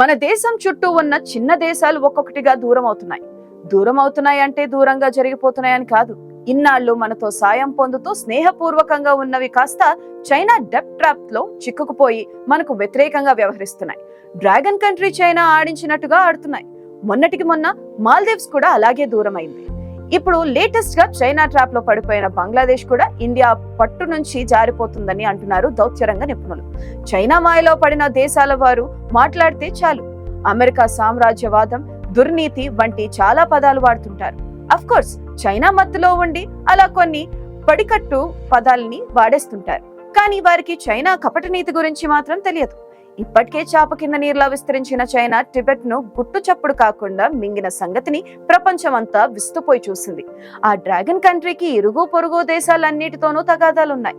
మన దేశం చుట్టూ ఉన్న చిన్న దేశాలు ఒక్కొక్కటిగా దూరం అవుతున్నాయి దూరం అవుతున్నాయి అంటే దూరంగా జరిగిపోతున్నాయని కాదు. ఇన్నాళ్ళు మనతో సాయం పొందుతూ స్నేహపూర్వకంగా ఉన్నవి కాస్త చైనా డెప్ ట్రాప్లో చిక్కుకుపోయి మనకు వ్యతిరేకంగా వ్యవహరిస్తున్నాయి. డ్రాగన్ కంట్రీ చైనా ఆడించినట్టుగా ఆడుతున్నాయి. మొన్నటికి మొన్న మాల్దీవ్స్ కూడా అలాగే దూరం అయింది ఇప్పుడు లేటెస్ట్గా చైనా ట్రాప్లో పడిపోయిన బంగ్లాదేశ్ కూడా ఇండియా పట్టు నుంచి జారిపోతుందని అంటున్నారు దౌత్యరంగ నిపుణులు. చైనా మాయలో పడిన దేశాల వారు మాట్లాడితే చాలు. అమెరికా సామ్రాజ్యవాదం దుర్నీతి వంటి చాలా పదాలు వాడుతుంటారు. అఫ్ కోర్స్ చైనా మత్తులో ఉండి అలా కొన్ని పడికట్టు పదాలని వాడేస్తుంటారు. కానీ వారికి చైనా కపట నీతి గురించి మాత్రం తెలియదు. ఇప్పటికే చాప కింద నీరులా విస్తరించిన చైనా టిబెట్ను గుట్టు చప్పుడు కాకుండా మింగిన సంగతిని ప్రపంచమంతా విస్తుపోయి చూసింది. ఆ డ్రాగన్ కంట్రీకి ఇరుగు పొరుగు దేశాలన్నిటితోనూ తగాదాలున్నాయి.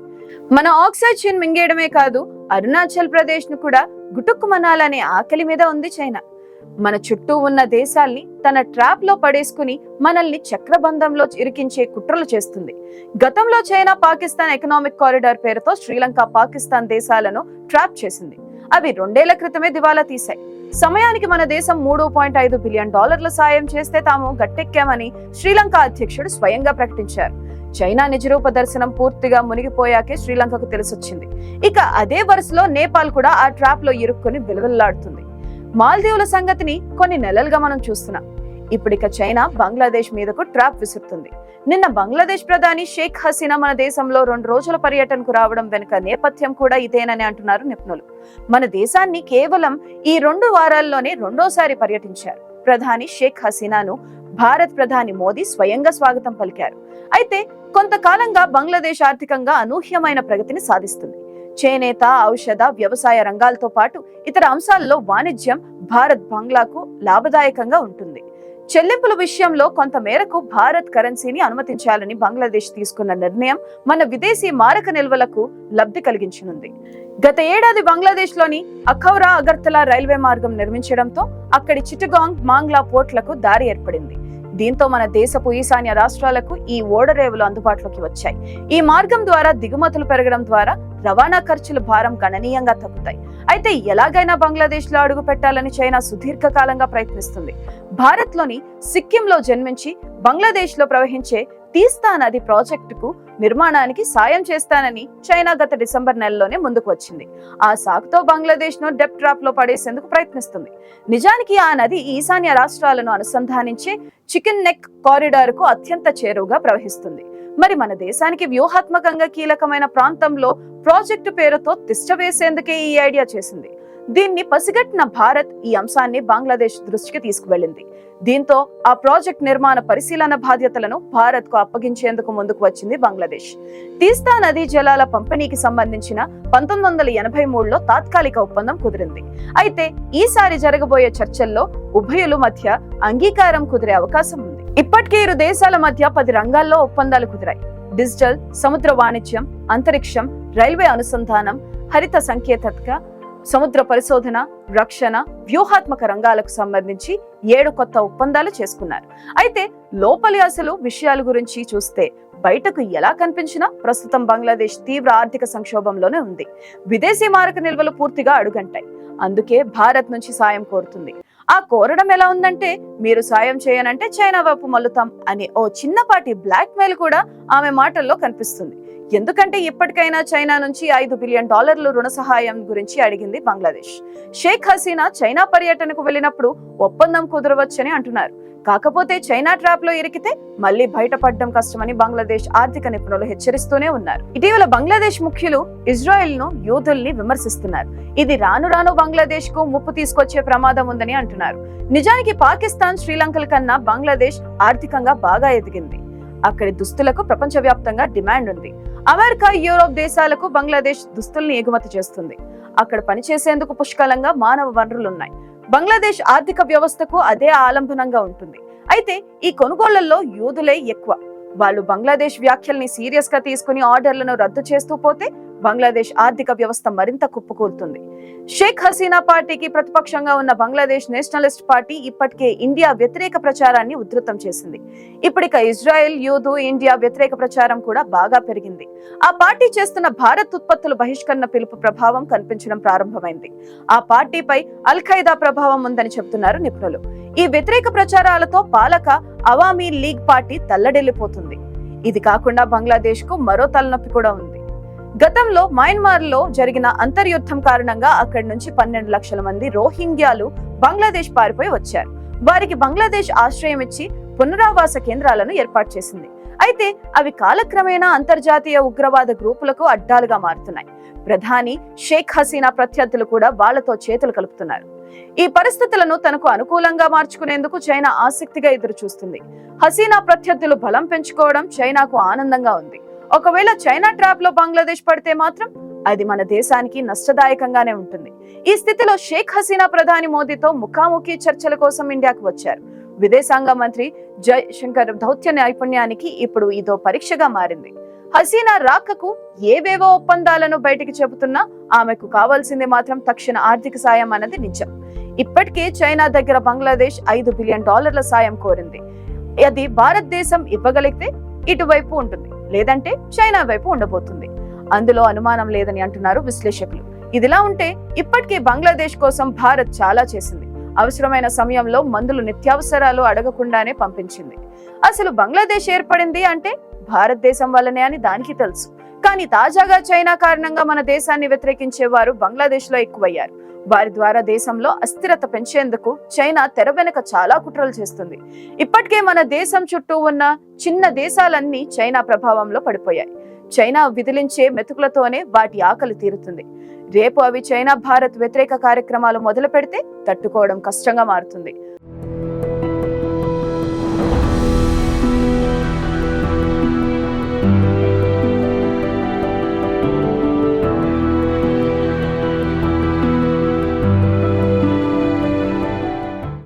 మన ఆక్సిజన్ మింగేయడమే కాదు అరుణాచల్ ప్రదేశ్ను కూడా గుటుక్కుమనాలనే ఆకలి మీద ఉంది చైనా. మన చుట్టూ ఉన్న దేశాల్ని తన ట్రాప్లో పడేసుకుని మనల్ని చక్రబంధంలో ఇరికించే కుట్రలు చేస్తుంది. గతంలో చైనా పాకిస్తాన్ ఎకనామిక్ కారిడార్ పేరుతో శ్రీలంక పాకిస్తాన్ దేశాలను ట్రాప్ చేసింది. అవి రెండేళ్ళ క్రితమే దివాలా తీశాయి. సమయానికి మన దేశం మూడు పాయింట్ ఐదు బిలియన్ డాలర్ల సాయం చేస్తే తాము గట్టెక్కామని శ్రీలంక అధ్యక్షుడు స్వయంగా ప్రకటించారు. చైనా నిజరూప దర్శనం పూర్తిగా మునిగిపోయాకే శ్రీలంకకు తెలిసొచ్చింది. ఇక అదే వరుసలో నేపాల్ కూడా ఆ ట్రాప్లో ఇరుక్కుని విలువల్లాడుతుంది. మాల్దీవుల సంగతిని కొన్ని నెలలుగా మనం చూస్తున్నాం. ఇప్పుడిక చైనా బంగ్లాదేశ్ మీదకు ట్రాప్ విసురుతుంది. నిన్న బంగ్లాదేశ్ ప్రధాని షేక్ హసీనా మన దేశంలో రెండు రోజుల పర్యటనకు రావడం వెనుక నేపథ్యం కూడా ఇదేనని అంటున్నారు నిపుణులు. మన దేశాన్ని కేవలం ఈ రెండు వారాల్లోనే రెండోసారి పర్యటించారు. ప్రధాని షేక్ హసీనాను భారత్ ప్రధాని మోదీ స్వయంగా స్వాగతం పలికారు. అయితే కొంతకాలంగా బంగ్లాదేశ్ ఆర్థికంగా అనూహ్యమైన ప్రగతిని సాధిస్తుంది. చేనేత ఔషధ వ్యవసాయ రంగాలతో పాటు ఇతర అంశాల్లో వాణిజ్యం భారత్ బంగ్లాకు లాభదాయకంగా ఉంటుంది. చెల్లింపుల విషయంలో కొంత మేరకు భారత్ కరెన్సీని అనుమతించాలని బంగ్లాదేశ్ తీసుకున్న నిర్ణయం మన విదేశీ మారక నిల్వలకు లబ్ధి కలిగించనుంది. గత ఏడాది బంగ్లాదేశ్లోని అఖౌరా అగర్తలా రైల్వే మార్గం నిర్మించడంతో అక్కడి చిట్టగాంగ్ మాంగ్లా పోర్ట్లకు దారి ఏర్పడింది. దీంతో మన దేశపు ఈశాన్య రాష్ట్రాలకు ఈ ఓడరేవులు అందుబాటులోకి వచ్చాయి. ఈ మార్గం ద్వారా దిగుమతులు పెరగడం ద్వారా రవాణా ఖర్చుల భారం గణనీయంగా తగ్గుతాయి. అయితే ఎలాగైనా బంగ్లాదేశ్లో అడుగు పెట్టాలని చైనా సుదీర్ఘకాలంగా ప్రయత్నిస్తుంది. భారత్లోని సిక్కింలో జన్మించి బంగ్లాదేశ్లో ప్రవహించే తీస్తా నది ప్రాజెక్టుకు నిర్మాణానికి సాయం చేస్తానని చైనా గత డిసెంబర్ నెలలోనే ముందుకు వచ్చింది. ఆ సాకుతో బంగ్లాదేశ్ను డెప్ ట్రాప్లో పడేసేందుకు ప్రయత్నిస్తుంది. నిజానికి ఆ నది ఈశాన్య రాష్ట్రాలను అనుసంధానించే చికెన్ నెక్ కారిడార్కు అత్యంత చేరువుగా ప్రవహిస్తుంది. మరి మన దేశానికి వ్యూహాత్మకంగా కీలకమైన ప్రాంతంలో ప్రాజెక్టు పేరుతో తిష్ట వేసేందుకే ఈ ఐడియా చేసింది. దీన్ని పసిగట్టిన భారత్ ఈ అంశాన్ని బంగ్లాదేశ్ దృష్టికి తీసుకువెళ్ళింది. దీంతో ఆ ప్రాజెక్ట్ నిర్మాణ పరిశీలన బాధ్యతలను భారత్కు అప్పగించేందుకు ముందుకు వచ్చింది బంగ్లాదేశ్. తీస్తా నదీ జలాల పంపిణీకి సంబంధించిన పంతొమ్మిది వందల ఎనభై మూడులో తాత్కాలిక ఒప్పందం కుదిరింది. అయితే ఈసారి జరగబోయే చర్చల్లో ఉభయుల మధ్య అంగీకారం కుదిరే అవకాశం ఉంది. ఇప్పటికే ఇరు దేశాల మధ్య పది రంగాల్లో ఒప్పందాలు కుదిరాయి. డిజిటల్ సముద్ర వాణిజ్యం అంతరిక్షం రైల్వే అనుసంధానం హరిత సంకేతక సముద్ర పరిశోధన రక్షణ వ్యూహాత్మక రంగాలకు సంబంధించి ఏడు కొత్త ఒప్పందాలు చేసుకున్నారు. అయితే లోపలి అసలు విషయాల గురించి చూస్తే బయటకు ఎలా కనిపించినా ప్రస్తుతం బంగ్లాదేశ్ తీవ్ర ఆర్థిక సంక్షోభంలోనే ఉంది. విదేశీ మారక నిల్వలు పూర్తిగా అడుగంటాయి. అందుకే భారత్ నుంచి సాయం కోరుతుంది. ఆ కోరడం ఎలా ఉందంటే మీరు సాయం చేయనంటే చైనా వైపు మల్లుతాం అనే ఓ చిన్నపాటి బ్లాక్ మెయిల్ కూడా ఆమె మాటల్లో కనిపిస్తుంది. ఎందుకంటే ఇప్పటికైనా చైనా నుంచి ఐదు బిలియన్ డాలర్లు రుణ సహాయం గురించి అడిగింది బంగ్లాదేశ్. షేక్ హసీనా చైనా పర్యటనకు వెళ్ళినప్పుడు ఒప్పందం కుదరవచ్చని అంటున్నారు. కాకపోతే చైనా ట్రాప్లో ఇరికితే మళ్ళీ బయటపడడం కష్టమని బంగ్లాదేశ్ ఆర్థిక నిపుణులు హెచ్చరిస్తూనే ఉన్నారు. ఇటీవల బంగ్లాదేశ్ ముఖ్యులు ఇజ్రాయెల్ను యోధుల్ని విమర్శిస్తున్నారు. ఇది రాను రాను బంగ్లాదేశ్కు ముప్పు తీసుకొచ్చే ప్రమాదం ఉందని అంటున్నారు. నిజానికి పాకిస్తాన్ శ్రీలంకల కన్నా బంగ్లాదేశ్ ఆర్థికంగా బాగా ఎదిగింది. అక్కడి దుస్తులకు ప్రపంచవ్యాప్తంగా డిమాండ్ ఉంది. అమెరికా యూరోప్ దేశాలకు బంగ్లాదేశ్ దుస్తుల్ని ఎగుమతి చేస్తుంది. అక్కడ పనిచేసేందుకు పుష్కలంగా మానవ వనరులున్నాయి. బంగ్లాదేశ్ ఆర్థిక వ్యవస్థకు అదే ఆలంబనంగా ఉంటుంది. అయితే ఈ కొనుగోళ్ళలో యూదులే ఎక్కువ. వాళ్ళు బంగ్లాదేశ్ వ్యాఖ్యల్ని సీరియస్గా తీసుకుని ఆర్డర్లను రద్దు చేస్తూ పోతే బంగ్లాదేశ్ ఆర్థిక వ్యవస్థ మరింత కుప్పకూలుతుంది షేక్ హసీనా పార్టీకి ప్రతిపక్షంగా ఉన్న బంగ్లాదేశ్ నేషనలిస్ట్ పార్టీ ఇప్పటికే ఇండియా వ్యతిరేక ప్రచారాన్ని ఉధృతం చేసింది. ఇప్పటిక ఇజ్రాయెల్ యూదు ఇండియా వ్యతిరేక ప్రచారం కూడా బాగా పెరిగింది. ఆ పార్టీ చేస్తున్న భారత్ ఉత్పత్తుల బహిష్కరణ పిలుపు ప్రభావం కనిపించడం ప్రారంభమైంది. ఆ పార్టీపై అల్ ఖైదా ప్రభావం ఉందని చెబుతున్నారు నిపుణులు. ఈ వ్యతిరేక ప్రచారాలతో పాలక అవామీ లీగ్ పార్టీ తల్లడిల్లిపోతుంది. ఇది కాకుండా బంగ్లాదేశ్కు మరో తలనొప్పి కూడా ఉంది. గతంలో మయన్మార్లో జరిగిన అంతర్యుద్ధం కారణంగా అక్కడి నుంచి పన్నెండు లక్షల మంది రోహింగ్యాలు బంగ్లాదేశ్ పారిపోయి వచ్చారు. వారికి బంగ్లాదేశ్ ఆశ్రయం ఇచ్చి పునరావాస కేంద్రాలను ఏర్పాటు చేసింది. అయితే అవి కాలక్రమేణా అంతర్జాతీయ ఉగ్రవాద గ్రూపులకు అడ్డాలుగా మారుతున్నాయి. ప్రధాని షేక్ హసీనా ప్రత్యర్థులు కూడా వాళ్ళతో చేతులు కలుపుతున్నారు. ఈ పరిస్థితులను తనకు అనుకూలంగా మార్చుకునేందుకు చైనా ఆసక్తిగా ఎదురు చూస్తుంది హసీనా ప్రత్యర్థులు బలం పెంచుకోవడం చైనాకు ఆనందంగా ఉంది. ఒకవేళ చైనా ట్రాప్లో బంగ్లాదేశ్ పడితే మాత్రం అది మన దేశానికి నష్టదాయకంగానే ఉంటుంది. ఈ స్థితిలో షేక్ హసీనా ప్రధాని మోదీతో ముఖాముఖి చర్చల కోసం ఇండియాకు వచ్చారు. విదేశాంగ మంత్రి జయశంకర్ దౌత్య నైపుణ్యానికి ఇప్పుడు ఇదో పరీక్షగా మారింది. హసీనా రాకకు ఏవేవో ఒప్పందాలను బయటికి చెబుతున్నా ఆమెకు కావాల్సింది మాత్రం తక్షణ ఆర్థిక సాయం అన్నది నిజం. ఇప్పటికే చైనా దగ్గర బంగ్లాదేశ్ ఐదు బిలియన్ డాలర్ల సాయం కోరింది. అది భారతదేశం ఇవ్వగలిగితే ఇటువైపు ఉంటుంది లేదంటే చైనా వైపు ఉండబోతుంది. అందులో అనుమానం లేదని అంటున్నారు విశ్లేషకులు. ఇదిలా ఉంటే ఇప్పటికే బంగ్లాదేశ్ కోసం భారత్ చాలా చేసింది. అవసరమైన సమయంలో మందులు నిత్యావసరాలు అడగకుండానే పంపించింది. అసలు బంగ్లాదేశ్ ఏర్పడింది అంటే భారతదేశం వల్లనే అని దానికి తెలుసు. కానీ తాజాగా చైనా కారణంగా మన దేశాన్ని వ్యతిరేకించే వారు బంగ్లాదేశ్లో ఎక్కువయ్యారు. వారి ద్వారా దేశంలో అస్థిరత పెంచేందుకు చైనా తెర వెనుక చాలా కుట్రలు చేస్తుంది. ఇప్పటికే మన దేశం చుట్టూ ఉన్న చిన్న దేశాలన్నీ చైనా ప్రభావంలో పడిపోయాయి. చైనా విదిలించే మెతుకులతోనే వాటి ఆకలి తీరుతుంది. రేపు అవి చైనా భారత్ వ్యతిరేక కార్యక్రమాలు మొదలు పెడితే తట్టుకోవడం కష్టంగా మారుతుంది.